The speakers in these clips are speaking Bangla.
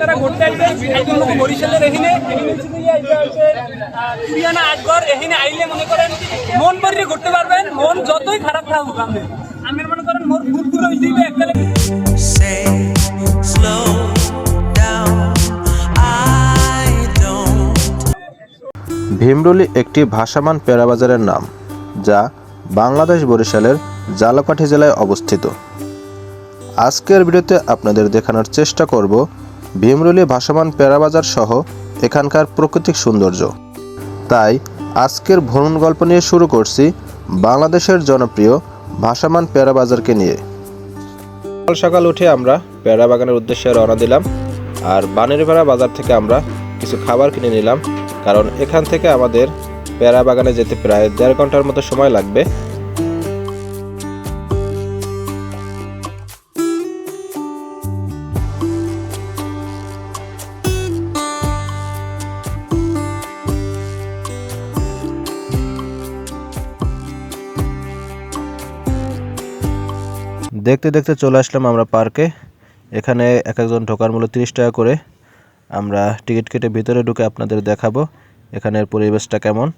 তারা বরিশালের এখানে। কুড়িয়ানা আটগর এখানে আইলে মনে করেন মন ভরিয়ে ঘুরতে পারবেন মন যতই খারাপ থাকুক আমি আমি মনে করেন মোর ঘুরতে হয়ে দিবে একটা ভীমরুলি একটি ভাসমান পেয়ারাবাজারের নাম, যা বাংলাদেশ বরিশালের জালাকাঠি জেলায় অবস্থিত। আজকের ভিডিওতে আপনাদের দেখানোর চেষ্টা করব ভীমরুলি ভাসমান পেয়ারাবাজার সহ এখানকার প্রাকৃতিক সৌন্দর্য। তাই আজকের ভ্রমণ গল্প নিয়ে শুরু করছি বাংলাদেশের জনপ্রিয় ভাসমান পেয়ারা বাজারকে নিয়ে। সকাল সকাল উঠে আমরা পেয়ারা বাগানের উদ্দেশ্যে রওনা দিলাম, আর বানেরপাড়া বাজার থেকে আমরা কিছু খাবার কিনে নিলাম, কারণ এখান থেকে আমাদের পেয়ারা বাগানে যেতে প্রায় দেড় ঘণ্টার মতো সময় লাগবে। দেখতে দেখতে চলে আসলাম আমরা পার্কে। এখানে এক একজন ঢোকার মূল্য তিরিশ টাকা করে। আমরা টিকিট কেটে ভিতরে ঢুকে আপনাদের দেখাবো এখানের পরিবেশটা কেমন।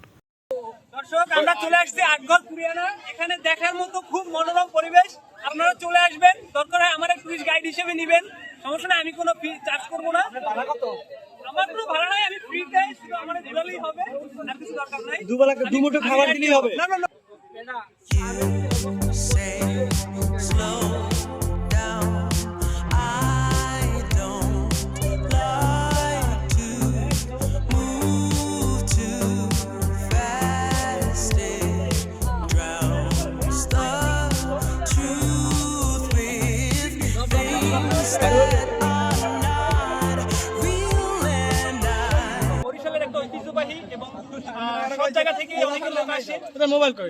দর্শক আমরা চলে আসছি আটঘর কুরিয়ানা। এখানে দেখার মতো খুব মনোরম পরিবেশ। আপনারা চলে আসবেন। দরকার হয় আমার টুরিস্ট গাইড হিসেবে নেবেন। সমস্যা আমি কোনো ফি চার্জ করব না। আমার কোনো ভাড়া নাই আমি ফ্রিতে শুধু আমার হবে আর কিছু দরকার নাই। দুবেলা দুমুঠো খাবার দিলেই হবে। না না না। Hasta. ঐতিহ্যবাহী এবং সব জায়গা থেকে অনেক লোক আসে।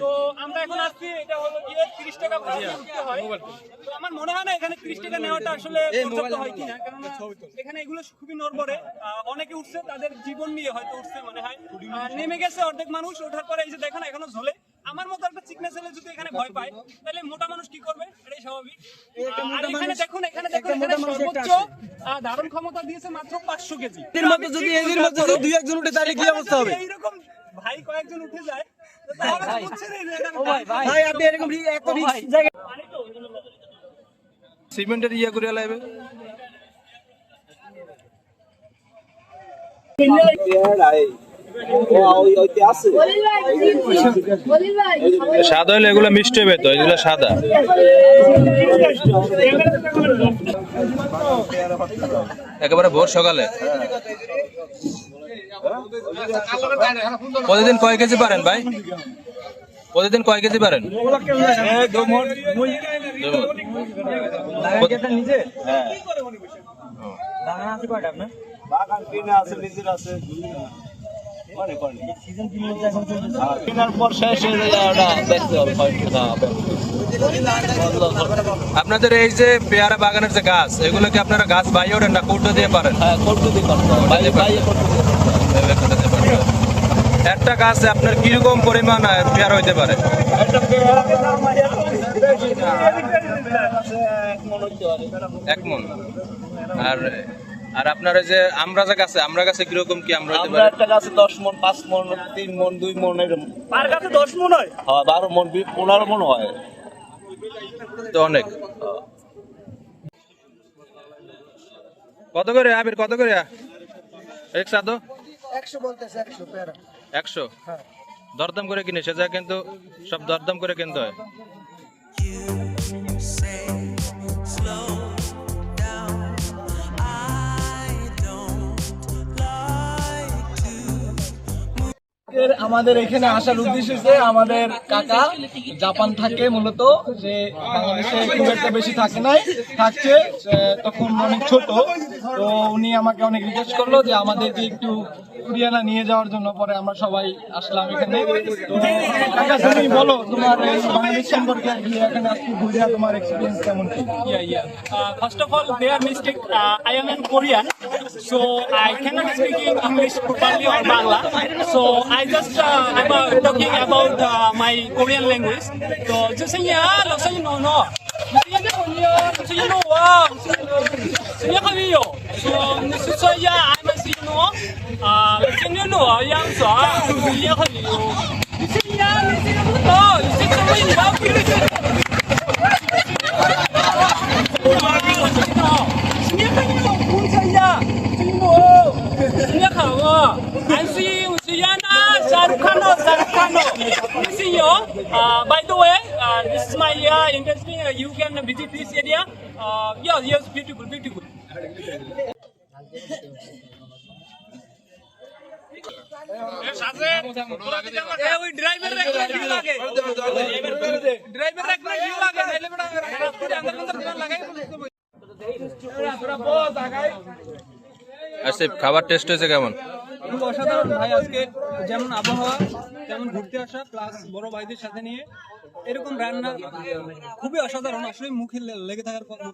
তো আমরা এখন আসছি এটা হলো গিয়ে 30 টাকা হয়। তো আমার মনে হয় না এখানে 30 টাকা নেওয়াটা আসলে পর্যাপ্ত হয় কিনা কারণ এখানে এগুলো খুবই নড়বড়ে। অনেকে উঠছে তাদের জীবন নিয়ে হয়তো উঠছে মনে হয়। নেমে গেছে অর্ধেক মানুষ ওঠার পরে এই যে দেখেন এখনও ঝোলে। আমার মতো একটা চিকনা ছেলে যদি এখানে ভয় পায় তাহলে মোটা মানুষ কি করবে? এটাই স্বাভাবিক। আর এখানে দেখুন এখানে দেখুন এখানে সর্বোচ্চ ধারণ ক্ষমতা দিয়েছে মাত্র 500 কেজি এর মতো যদি এদের মধ্যে যদি দুই একজন উঠে তাহলে কি অবস্থা হবে এইরকম ভাই কয়েকজন উঠে যায় তাহলে তো বুঝছেন এই যে এটা ভাই আপনি এরকম এত রিস্ক সিমেন্টের ইয়া করে লাইবে সাদা হলে এগুলো মিষ্টি হবে তো এগুলো সাদা। একেবারে ভোর সকালে। প্রতিদিন কয় কেজি পারেন ভাই? প্রতিদিন কয় কেজি পারেন? বাগান কিনে আছে নিজের আছে। আপনাদের এই যে পেয়ারা বাগানের যে গাছ এগুলো কি আপনারা গাছ বাইরে ওঠেন না কৌটো দিয়ে পারেন। একটা গাছে আপনার কীরকম পরিমাণ পেয়ারা মন হইতে পারে। এক মন। আর আর আপনার ওই যে আমরা যে গাছে আমরা গাছে কীরকম কি আমরা আমরা একটা গাছে দশ মন পাঁচ মন তিন মন দুই মন এরকম পার কাছে 10 মন হয়? হয় বারো মন বি- পনেরো মন হয়। তো অনেক। কত করে আবির কত করে? এক সাদো একশো বলতেছে একশো পেয়ারা। একশো? দরদাম করে কিনে সে যা কিন্তু সব দরদাম করে কিনতে হয়। আমাদের এখানে আসার উদ্দেশ্য যে আমাদের কাকা জাপান থাকে মূলত যে বাংলাদেশে খুব একটা বেশি থাকে নাই থাকছে তখন অনেক ছোট তো উনি আমাকে অনেক রিকোয়েস্ট করল যে আমাদেরকে একটু কুরিয়ানা নিয়ে যাওয়ার জন্য পরে আমরা সবাই আসলাম এখানে কাকা তুমি বলো তোমার বাংলাদেশ সম্পর্কে আর এখানে আজকে ঘুরে তোমার এক্সপিরিয়েন্স কেমন কি Yeah, yeah. First of all, their mistake. Uh, I am in Korean, So I cannot speak English properly or Bangla. So I just uh, I'm uh, talking about uh, my Korean language. So just saying, yeah, look, so you know, no. So you know, wow. So you know, so so yeah, I'm a so you know. Uh, can you know? Yeah, so yeah, you. You see, yeah, you see, no, you see, so you know. You. Uh, by the way, uh, this is my uh, industry. Uh, you can visit this area. Uh, yeah, yes, beautiful, beautiful. Asif খাবার টেস্ট হয়েছে কেমন খুব অসাধারণ। ভাই, আজকে যেমন আবহাওয়া, তেমন ঘুরতে আসা প্লাস বড় ভাইদের সাথে নিয়ে এরকম রান্না, খুবই অসাধারণ। আসলে মুখে লেগে থাকার কথা